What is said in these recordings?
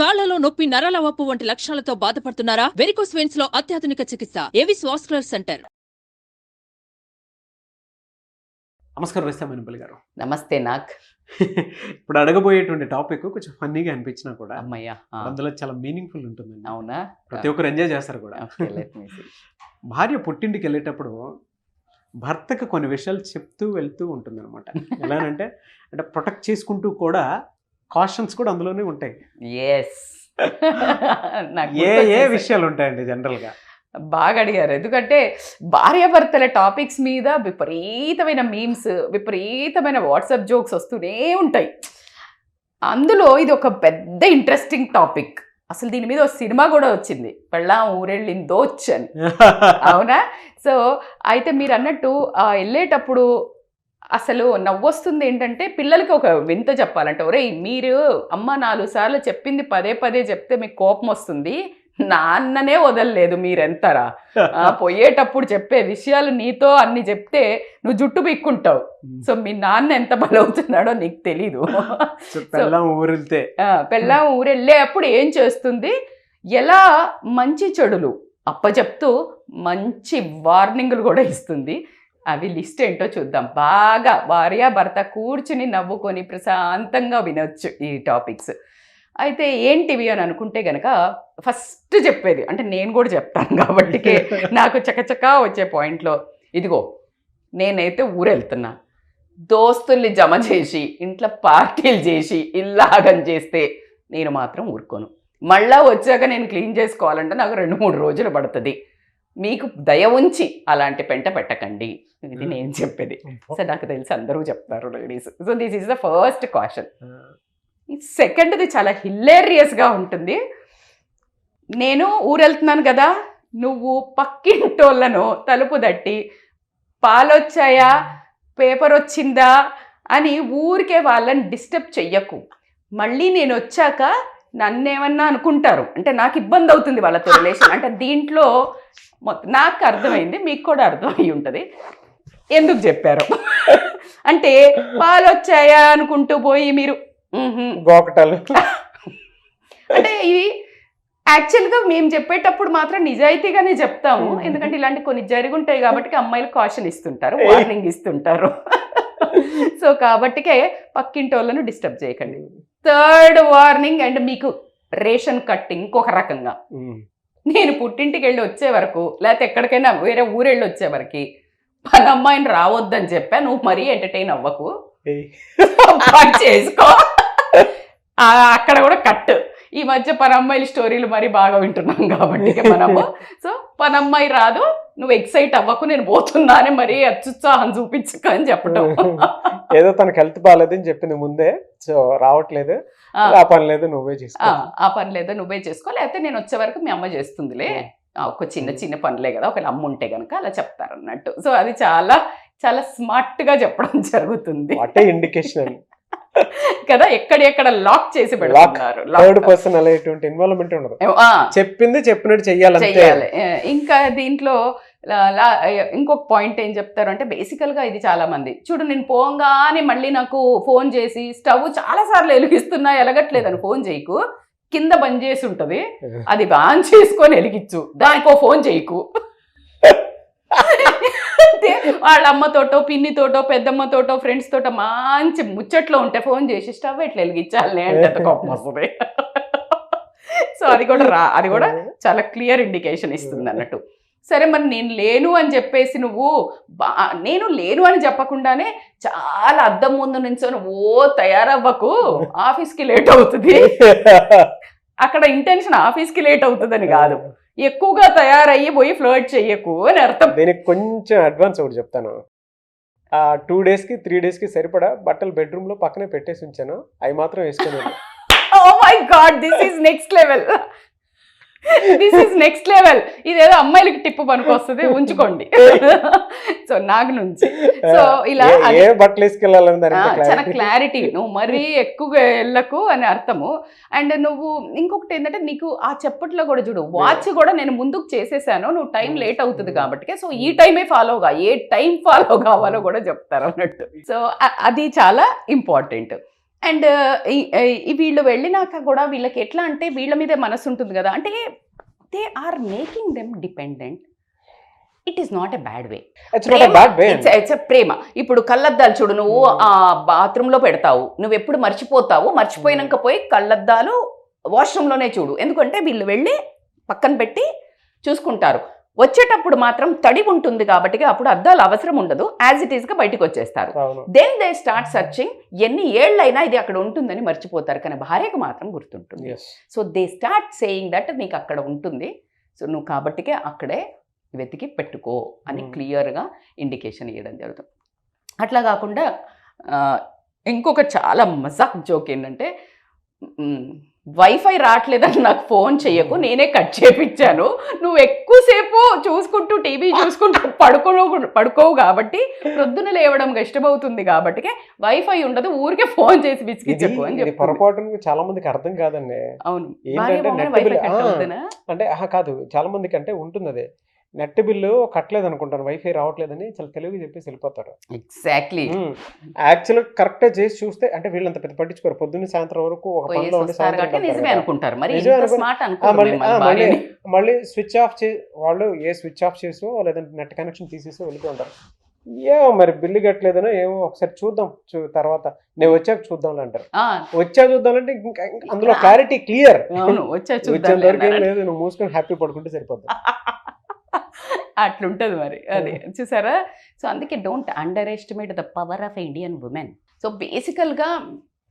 కాళ్ళలో నొప్పి నరాల వాపు వంటి లక్షణాలతో బాధపడుతున్నారా? వెరికోస్ వెయిన్స్లో అత్యాధునిక చికిత్స ఏవిస్ వాస్కులర్ సెంటర్. నమస్కారం వేస్తామనిపల్లి గారు. నమస్తే నాక్ ఇప్పుడు అడగబోయేటువంటి టాపిక్ కొంచెం ఫన్నీగా అనిపించినా కూడా అమ్మయ్య అందులో చాలా మీనింగ్ఫుల్ ఉంటుందండి. అవునా? ప్రతి ఒక్కరు ఎంజాయ్ చేస్తారు కూడా. భార్య పుట్టింటికి వెళ్ళేటప్పుడు భర్తకు కొన్ని విషయాలు చెప్తూ వెళ్తూ ఉంటుంది అనమాట ఎలానంటే అంటే ప్రొటెక్ట్ చేసుకుంటూ కూడా కాషన్స్ కూడా అందులోనే ఉంటాయి. నాకు ఏ ఏ. విషయాలు ఉంటాయండి జనరల్గా? బాగా అడిగారు ఎందుకంటే భార్యాభర్తల టాపిక్స్ మీద విపరీతమైన మీమ్స్ విపరీతమైన వాట్సాప్ జోక్స్ వస్తూనే ఉంటాయి. అందులో ఇది ఒక పెద్ద ఇంట్రెస్టింగ్ టాపిక్ అసలు దీని మీద ఒక సినిమా కూడా వచ్చింది. పెళ్ళాం ఊరెళ్ళిందోచ్ అని అవునా? సో అయితే మీరు అన్నట్టు వెళ్ళేటప్పుడు అసలు నవ్వొస్తుంది ఏంటంటే పిల్లలకి ఒక వింత చెప్పాలంటే ఒరే మీరు అమ్మ నాలుగు సార్లు చెప్పింది పదే పదే చెప్తే మీకు కోపం వస్తుంది. నాన్ననే వదలలేదు మీరెంతరా? పోయేటప్పుడు చెప్పే విషయాలు నీతో అన్ని చెప్తే నువ్వు జుట్టు పిక్కుంటావు. సో మీ నాన్న ఎంత బలవుతున్నాడో నీకు తెలీదు. పెళ్ళం ఊరితే ఆ, పెళ్ళాం ఊరెళ్ళేటప్పుడు ఏం చేస్తుంది? ఎలా మంచి చెడులు అప్పచెప్తూ మంచి వార్నింగ్లు కూడా ఇస్తుంది. అవి లిస్ట్ ఏంటో చూద్దాం. బాగా భార్య భర్త కూర్చుని నవ్వుకొని ప్రశాంతంగా వినొచ్చు ఈ టాపిక్స్. అయితే ఏంటివి అని అనుకుంటే గనక ఫస్ట్ చెప్పేది అంటే నేను కూడా చెప్తాను కాబట్టి నాకు చకచకా వచ్చే పాయింట్లో ఇదిగో నేనైతే ఊరెళ్తున్నా. దోస్తుల్ని జమ చేసి ఇంట్లో పార్టీలు చేసి ఇల్లాగం చేస్తే నేను మాత్రం ఊరుకోను. మళ్ళా వచ్చాక నేను క్లీన్ చేసుకోవాలంటే నాకు రెండు మూడు రోజులు పడుతుంది. మీకు దయ ఉంచి అలాంటి పెంట పెట్టకండి. ఇది నేను చెప్పేది. సో నాకు తెలిసి అందరూ చెప్తారు ladies so this is the first question సెకండ్ది చాలా హిల్లేరియస్గా ఉంటుంది. నేను ఊరెళ్తున్నాను కదా నువ్వు పక్కింటోళ్ళను తలుపు తట్టి పాలొచ్చాయా పేపర్ వచ్చిందా అని ఊరికే వాళ్ళని డిస్టర్బ్ చెయ్యకు. మళ్ళీ నేను వచ్చాక నన్నేమన్నా అనుకుంటారు. అంటే నాకు ఇబ్బంది అవుతుంది వాళ్ళతో రిలేషన్. అంటే దీంట్లో మొత్తం నాకు అర్థమైంది మీకు కూడా అర్థమై ఉంటుంది. ఎందుకు చెప్పారు? అంటే పాలు వచ్చాయా అనుకుంటూ పోయి మీరు? అంటే ఇవి యాక్చువల్గా మేము చెప్పేటప్పుడు మాత్రం నిజాయితీగానే చెప్తాము. ఎందుకంటే ఇలాంటి కొన్ని జరుగుంటాయి కాబట్టి అమ్మాయిలు కాషన్ ఇస్తుంటారు వార్నింగ్ ఇస్తుంటారు. సో కాబట్టికే పక్కింటి వాళ్ళను డిస్టర్బ్ చేయకండి. థర్డ్ వార్నింగ్ అండ్ మీకు రేషన్ కట్టింగ్ ఇంకొక రకంగా. నేను పుట్టింటికి వెళ్ళి వచ్చే వరకు లేకపోతే ఎక్కడికైనా వేరే ఊరెళ్ళి వచ్చే వరకు పని అమ్మాయిని రావద్దని చెప్పా. నువ్వు మరీ ఎంటర్టైన్ అవ్వకు. చేసుకో. అక్కడ కూడా కట్ ఈ మధ్య పనమ్మాయిల స్టోరీలు మరి బాగా వింటున్నాం కాబట్టి మనము. సో పనమ్మాయి రాదు నువ్వు ఎక్సైట్ అవ్వకు నేను పోతున్నా అని మరీ అత్యుత్సాహం చూపించుక అని చెప్పటం. ఏదో తనకి హెల్త్ బాగాలేదని చెప్పింది ముందే. సో రావట్లేదు. ఆ, పని లేదు నువ్వే చేసుకో. ఆ పని లేదో నువ్వే చేసుకో. లేకపోతే నేను వచ్చే వరకు మీ అమ్మ చేస్తుందిలే. ఒక చిన్న చిన్న పనులే కదా ఒకవేళ అమ్మ ఉంటే కనుక అలా చెప్తారు అన్నట్టు సో అది చాలా చాలా స్మార్ట్గా చెప్పడం జరుగుతుంది. What a indication. కదా ఎక్కడెక్కడ లాక్ చేసి పెడుతున్నారు? థర్డ్. పర్సన్ అనేటువంటి ఇన్వాల్వ్మెంట్ ఉండదు. చెప్పింది చెప్పినట్టు చెయ్యాలి. ఇంకా దీంట్లో ఇంకొక పాయింట్ ఏం చెప్తారు అంటే బేసికల్గా ఇది చాలా మంది. చూడు నేను పోంగానే మళ్ళీ నాకు ఫోన్ చేసి స్టవ్ చాలా సార్లు వెలిగిస్తున్నా ఎలగట్లేదని ఫోన్ చేయకు. కింద బంద్ చేసి ఉంటది. అది ఆన్ చేసుకొని వెలిగించు. దానికో ఫోన్ చేయకు. అంటే వాళ్ళ అమ్మతోటో పిన్నితోటో పెద్దమ్మతోటో ఫ్రెండ్స్ తోటో మంచి ముచ్చట్లో ఉంటే ఫోన్ చేసి స్టవ్ ఎట్లా వెలిగించాలి? అంటే కోపం వస్తుంది. సో అది కూడా రా అది కూడా చాలా క్లియర్ ఇండికేషన్ ఇస్తుంది అన్నట్టు. సరే మరి నేను లేను అని చెప్పేసి నువ్వు బా నేను లేను అని చెప్పకుండానే చాలా అద్దం ముందు నుంచో ఓ తయారవ్వకు ఆఫీస్కి లేట్ అవుతుంది. అక్కడ ఇంటెన్షన్ ఆఫీస్కి లేట్ అవుతుందని కాదు. ఎక్కువగా తయారయ్యి పోయి ఫ్లర్ట్ చెయ్యకు అని అర్థం. దీనికి కొంచెం అడ్వాన్స్ ఒకటి చెప్తాను. ఆ టూ డేస్కి త్రీ డేస్కి సరిపడా బట్టలు బెడ్రూమ్లో పక్కనే పెట్టేసి ఉంచాను. అవి మాత్రం వేసుకుని ఓ my god this is next level this is next level ఇదేదో అమ్మాయిలకి టిప్పు పనికొస్తుంది ఉంచుకోండి. సో నాకు నుంచి. సో ఇలా చాలా. క్లారిటీ నువ్వు మరీ ఎక్కువగా వెళ్ళకు అని అర్థము. అండ్ నువ్వు ఇంకొకటి ఏంటంటే నీకు ఆ చెప్పట్లో కూడా చూడు వాచ్ కూడా నేను ముందుకు చేసేసాను. నువ్వు టైం Hmm. లేట్ అవుతుంది కాబట్టి సో ఈ టైమే ఫాలోగా ఏ టైం ఫాలో కావాలో కూడా చెప్తారు అన్నట్టు. సో అది చాలా ఇంపార్టెంట్ అండ్ వీళ్ళు వెళ్ళినాక కూడా వీళ్ళకి ఎట్లా అంటే వీళ్ళ మీదే మనసు ఉంటుంది కదా. అంటే they are making them dependent. It is not a bad way. It's ప్రేమ ఇప్పుడు కళ్ళద్దాలు చూడు నువ్వు Hmm. ఆ బాత్రూమ్లో పెడతావు. నువ్వు ఎప్పుడు మర్చిపోతావు? మర్చిపోయినాక పోయి కళ్ళద్దాలు వాష్రూమ్లోనే చూడు. ఎందుకంటే వీళ్ళు వెళ్ళి పక్కన పెట్టి చూసుకుంటారు. వచ్చేటప్పుడు మాత్రం తడి ఉంటుంది కాబట్టి అప్పుడు అద్దాలు అవసరం ఉండదు యాజ్ ఇట్ ఈస్గా బయటకు వచ్చేస్తారు. దెన్ దే స్టార్ట్ సర్చింగ్ ఎన్ని ఏళ్ళైనా ఇది అక్కడ ఉంటుందని మర్చిపోతారు కానీ భార్యకు మాత్రం గుర్తుంటుంది. So they start saying that నీకు అక్కడ ఉంటుంది. సో నువ్వు కాబట్టికే అక్కడే వెతికి పెట్టుకో అని Hmm. క్లియర్గా ఇండికేషన్ ఇవ్వడం జరుగుతుంది. అట్లా కాకుండా ఇంకొక చాలా మజాక్ జోక్ ఏంటంటే వైఫై రావట్లేదని నాకు ఫోన్ చెయ్యకు నేనే కట్ చేపించాను నువ్వు ఎక్కువసేపు చూసుకుంటూ టీవీ చూసుకుంటూ పడుకో పడుకోవు కాబట్టి ప్రొద్దున లేవడం ఇష్టమవుతుంది కాబట్టి వైఫై ఉండదు ఊరికే ఫోన్ చేసి ఇది విసిగించకు అని చెప్పి పొరపాటున చాలా మందికి అర్థం కాదండి. అవును. అంటే కాదు. చాలా మందికి అంటే ఉంటుంది అదే నెట్ బిల్లు కట్టలేదు అనుకుంటారు వైఫై రావట్లేదని చాలా తెలివిగా చెప్పేసి వెళ్ళిపోతారు ఎగ్జాక్ట్లీ యాక్చువల్ కరెక్ట్ చేసి చూస్తే అంటే వీళ్ళంత పెద్ద పట్టించుకోరు. పొద్దున్న సాయంత్రం వరకు ఒక పనిలో ఉండి సాయంత్రం మళ్ళీ స్విచ్ ఆఫ్ చే వాళ్ళు ఏ స్విచ్ ఆఫ్ చేసో లేదంటే నెట్ కనెక్షన్ తీసేసో వెళ్ళిపోతారు ఏమో మరి బిల్లు కట్టలేదనో ఏమో ఒకసారి చూద్దాం. తర్వాత నేను వచ్చాక చూద్దాం అంటారు. వచ్చా చూద్దామంటే ఇంకా ఇంకా అందులో క్లారిటీ క్లియర్ వచ్చేంత చూద్దాం వరకు ఏం లేదు. నువ్వు మూసుకొని హ్యాపీ పడుకుంటే సరిపోద్ది. అట్లుంటది మరి. అదే చూసారా? సో అందుకే don't underestimate the power of Indian women so బేసికల్గా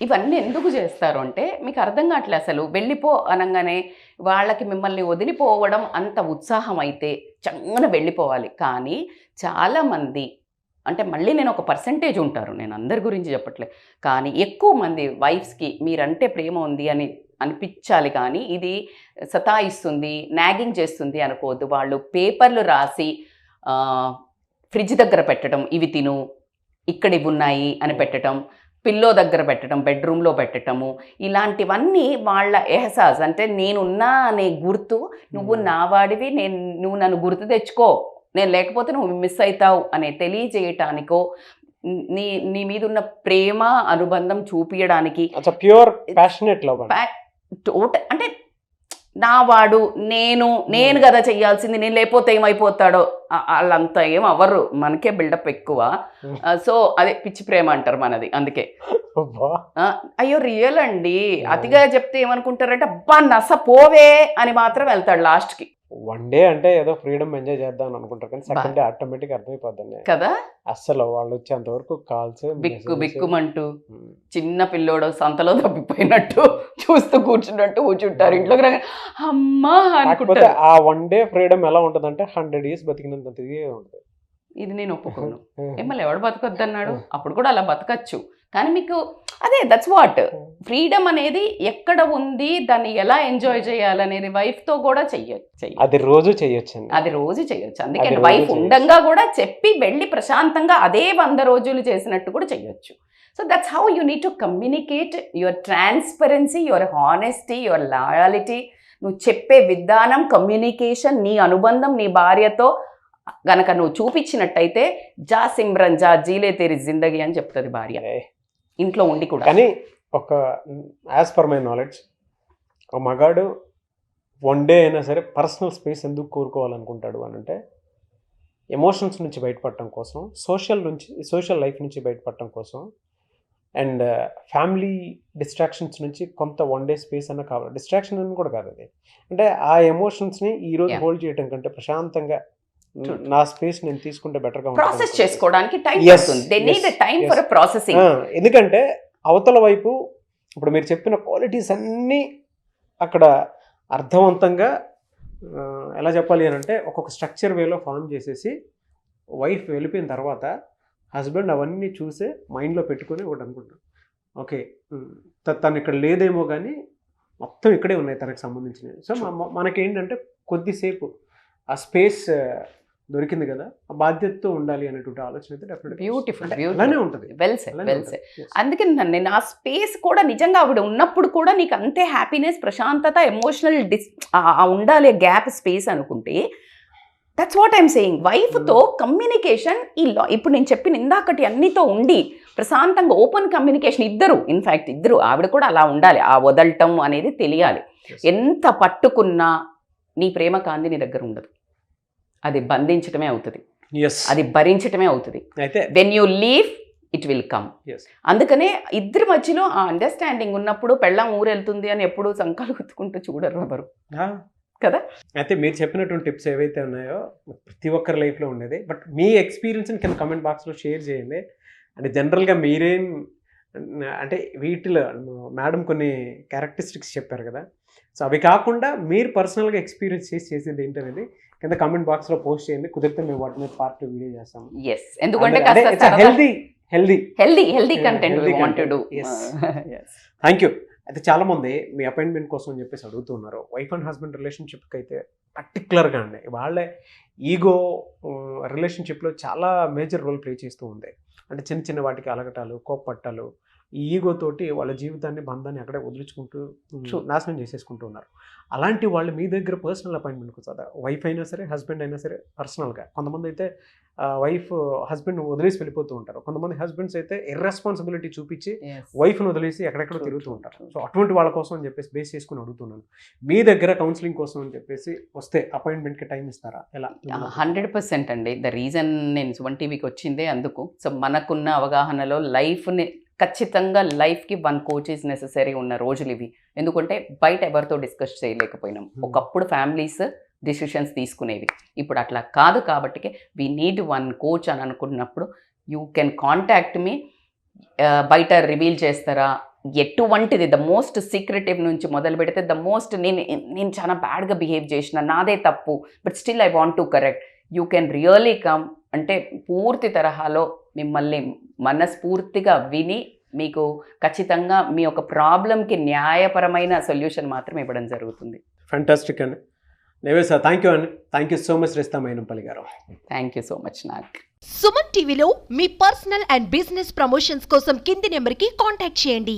ఇవన్నీ ఎందుకు చేస్తారు అంటే మీకు అర్థం కావట్లే అసలు. వెళ్ళిపో అనగానే వాళ్ళకి మిమ్మల్ని వదిలిపోవడం అంత ఉత్సాహం అయితే చంగన వెళ్ళిపోవాలి. కానీ చాలామంది అంటే మళ్ళీ నేను ఒక పర్సంటేజ్ ఉంటారు నేను అందరి గురించి చెప్పట్లే. కానీ ఎక్కువ మంది వైఫ్స్కి మీరంటే ప్రేమ ఉంది అని అనిపించాలి కానీ ఇది సతాయిస్తుంది నాగింగ్ చేస్తుంది అనుకోవద్దు. వాళ్ళు పేపర్లు రాసి ఫ్రిడ్జ్ దగ్గర పెట్టడం ఇవి తిను ఇక్కడ ఇవి ఉన్నాయి అని పెట్టడం పిల్లో దగ్గర పెట్టడం బెడ్రూమ్లో పెట్టడము ఇలాంటివన్నీ వాళ్ళ ఎహసాస్. అంటే నేనున్నా అనే గుర్తు నువ్వు నా వాడివి నేను నువ్వు నన్ను గుర్తు తెచ్చుకో. నేను లేకపోతే నువ్వు మిస్ అవుతావు అనే తెలియజేయటానికో నీ నీ మీద ఉన్న ప్రేమ అనుబంధం చూపించడానికి ప్యూర్ ప్యాషనెట్ టోటల్ అంటే నా వాడు నేను నేను కదా చెయ్యాల్సింది నేను లేకపోతే ఏమైపోతాడో వాళ్ళంతా ఏం అవ్వరు మనకే బిల్డప్ ఎక్కువ. Hmm. సో అదే పిచ్చి ప్రేమ అంటారు మనది అందుకే. అయ్యో రియల్ అండి. Hmm. అతిగా చెప్తే ఏమనుకుంటారంటే అబ్బా నస పోవే అని మాత్రం వెళ్తాడు లాస్ట్కి వన్ డే అంటే ఏదో ఫ్రీడమ్ ఎంజాయ్ చేద్దాం అని అనుకుంటారు కానీ సెకండ్ డే ఆటోమేటిక్ అర్థమైపోద్దండి కదా? అస్సలు వాళ్ళు వచ్చేంత వరకు కాల్స్ బిక్కు బిక్కుమంటూ. చిన్న పిల్లోడు సంతలో తప్పిపోయినట్టు చూస్తూ కూర్చున్నట్టు కూర్చుంటారు. ఇంట్లోకి రాగానే అమ్మా అనుకుంటారు. ఆ వన్ డే ఫ్రీడమ్ ఎలా ఉంటుందంటే హండ్రెడ్ ఇయర్స్ బతికినంత ఉంటుంది. ఇది నేను ఒప్పుకోను. మిమ్మల్ని ఎవడు బతకొద్దన్నాడు. అప్పుడు కూడా అలా బతకచ్చు. కానీ మీకు అదే దట్స్ వాట్ ఫ్రీడమ్ అనేది ఎక్కడ ఉంది దాన్ని ఎలా ఎంజాయ్ చేయాలనేది wife తో కూడా చెయ్యొచ్చు చెయ్య. అది రోజు చేయొచ్చండి అది రోజు చేయొచ్చు అందుకే అది రోజు వైఫ్. ఉండంగా కూడా చెప్పి వెళ్ళి ప్రశాంతంగా అదే వంద రోజులు చేసినట్టు కూడా చెయ్యొచ్చు. So that's how you need to communicate your transparency your honesty your loyalty నువ్వు చెప్పే విధానం కమ్యూనికేషన్ నీ అనుబంధం నీ భార్యతో గనక నువ్వు చూపించినట్టయితే జా సిమ్రన్ జా జీలే తేరి జిందగీ అని చెప్తుంది భార్య. ఇంట్లో ఉండి కూడా కానీ ఒక యాజ్ పర్ మై నాలెడ్జ్ ఒక మగాడు వన్ డే అయినా సరే పర్సనల్ స్పేస్ ఎందుకు కోరుకోవాలనుకుంటాడు అని అంటే ఎమోషన్స్ నుంచి బయటపడటం కోసం సోషల్ నుంచి సోషల్ లైఫ్ నుంచి బయటపడటం కోసం అండ్ ఫ్యామిలీ డిస్ట్రాక్షన్స్ నుంచి కొంత వన్ డే స్పేస్ అన్న కావాలి డిస్ట్రాక్షన్ అని కూడా కాదు అది అంటే ఆ ఎమోషన్స్ని ఈ రోజు Yeah. హోల్డ్ చేయడం కంటే ప్రశాంతంగా. నా స్పేస్ నేను తీసుకుంటే బెటర్గా ప్రాసెస్ చేసుకోవడానికి టైం పడుతుంది. They need time. For processing ఎందుకంటే అవతల వైపు ఇప్పుడు మీరు చెప్పిన క్వాలిటీస్ అన్నీ అక్కడ అర్థవంతంగా ఎలా చెప్పాలి అని అంటే ఒక్కొక్క స్ట్రక్చర్ వేలో ఫామ్ చేసేసి వైఫ్ వెళ్ళిపోయిన తర్వాత హస్బెండ్ అవన్నీ చూసే మైండ్లో పెట్టుకొని ఒకటి అనుకుంటాడు ఓకే తను ఇక్కడ లేదేమో కానీ మొత్తం ఇక్కడే ఉన్నాయి తనకు సంబంధించినవి. సో మనకేంటంటే కొద్దిసేపు ఆ స్పేస్ దొరికింది కదా ఆ బాధ్యతతో ఉండాలి అనేటువంటి ఆలోచన అయితే డెఫినెట్. అలానే ఉంటుంది. Well set well. అందుకే నేను ఆ స్పేస్ కూడా నిజంగా ఆవిడ ఉన్నప్పుడు కూడా నీకు అంతే హ్యాపీనెస్ ప్రశాంతత ఎమోషనల్ డిస్ ఉండాలి గ్యాప్ స్పేస్ అనుకుంటే దట్స్ వాట్ ఐమ్ సేయింగ్ వైఫ్తో కమ్యూనికేషన్ ఈ లా ఇప్పుడు నేను చెప్పిన ఇందాకటి అన్నితో ఉండి ప్రశాంతంగా ఓపెన్ కమ్యూనికేషన్ ఇద్దరు ఇన్ఫ్యాక్ట్ ఇద్దరు ఆవిడ కూడా అలా ఉండాలి. ఆ వదలటం అనేది తెలియాలి. ఎంత పట్టుకున్నా నీ ప్రేమ కాంతి నీ దగ్గర ఉండదు. అది బంధించటమే అవుతుంది. అది భరించటమే అవుతుంది. అయితే when you leave it will come అందుకనే ఇద్దరి మధ్యలో ఆ అండర్స్టాండింగ్ ఉన్నప్పుడు పెళ్ళం ఊరెళ్తుంది అని ఎప్పుడు సంకాలు గుర్తుకుంటూ చూడరు ఎవరు. కదా? అయితే మీరు చెప్పినటువంటి టిప్స్ ఏవైతే ఉన్నాయో ప్రతి ఒక్కరి లైఫ్లో ఉండేది. బట్ మీ ఎక్స్పీరియన్స్ని కింద కమెంట్ బాక్స్లో షేర్ చేయండి. అంటే జనరల్గా మీరేం అంటే వీటిలో మేడం కొన్ని క్యారెక్టరిస్టిక్స్ చెప్పారు కదా. సో అవి కాకుండా మీరు పర్సనల్గా ఎక్స్పీరియన్స్ చేసి చేసింది ఏంటనేది కింద కమెంట్ బాక్స్లో పోస్ట్ చేయండి. కుదిరితే మేము వాటి మీద పార్ట్ వీడియో చేస్తాము. ఎస్ ఎందుకంటే healthy healthy healthy healthy content too. Thank you అయితే చాలా మంది మీ అపాయింట్మెంట్ కోసం అని చెప్పేసి అడుగుతున్నారు. వైఫ్ అండ్ హస్బెండ్ రిలేషన్షిప్కి అయితే పర్టికులర్గా అండి వాళ్ళే ఈగో రిలేషన్షిప్లో చాలా మేజర్ రోల్ ప్లే చేస్తూ ఉంది. అంటే చిన్న చిన్న వాటికి అలగటాలు కోప్పట్టాలు ఈ ఈగో తోటి వాళ్ళ జీవితాన్ని బంధాన్ని అక్కడే వదిలించుకుంటూ. నాశనం చేసేసుకుంటూ ఉన్నారు. అలాంటి వాళ్ళు మీ దగ్గర పర్సనల్ అపాయింట్మెంట్ కూర్చోదా వైఫ్ అయినా సరే హస్బెండ్ అయినా సరే పర్సనల్గా కొంతమంది అయితే వైఫ్ హస్బెండ్ వదిలేసి వెళ్ళిపోతూ ఉంటారు. కొంతమంది హస్బెండ్స్ అయితే ఇర్రెస్పాన్సిబిలిటీ చూపించి వైఫ్ను వదిలేసి ఎక్కడెక్కడ తిరుగుతూ ఉంటారు. సో అటువంటి వాళ్ళ కోసం అని చెప్పేసి బేస్ చేసుకుని అడుగుతున్నాను. మీ దగ్గర కౌన్సిలింగ్ కోసం అని చెప్పేసి వస్తే అపాయింట్మెంట్కి టైం ఇస్తారా? ఎలా? హండ్రెడ్ పర్సెంట్ అండి. ద రీజన్ నేను సువన్ టీవీకి వచ్చిందే అందుకు. సో మనకున్న అవగాహనలో లైఫ్ని ఖచ్చితంగా లైఫ్కి వన్ కోచ్ ఈజ్ నెససరీ ఉన్న రోజులు ఇవి. ఎందుకంటే బయట ఎవరితో డిస్కస్ చేయలేకపోయినాం. Hmm. ఒకప్పుడు ఫ్యామిలీస్ డిసిషన్స్ తీసుకునేవి. ఇప్పుడు అట్లా కాదు కాబట్టి వీ నీడ్ వన్ కోచ్ అని అనుకున్నప్పుడు యూ కెన్ కాంటాక్ట్ మీ బయట రివీల్ చేస్తారా? ఎటువంటిది? ద మోస్ట్ సీక్రెటివ్ నుంచి మొదలు పెడితే ద మోస్ట్ నేను నేను చాలా బ్యాడ్గా బిహేవ్ చేసిన నాదే తప్పు but still I want to correct you can really come అంటే పూర్తి తరహాలో మిమ్మల్ని మనస్ఫూర్తిగా విని మీకు ఖచ్చితంగా మీ యొక్క ప్రాబ్లంకి న్యాయపరమైన సొల్యూషన్ మాత్రం ఇవ్వడం జరుగుతుంది. ఫ్యాంటాస్టిక్ అండి. నేవే సార్ థ్యాంక్ యూ అండి. థ్యాంక్ యూ సో మచ్ రిస్తా మైనంపల్లి గారు. థ్యాంక్ యూ సో మచ్ నాకు సుమన్ టీవీలో మీ పర్సనల్ అండ్ బిజినెస్ ప్రమోషన్స్ కోసం కింది నెంబర్కి కాంటాక్ట్ చేయండి.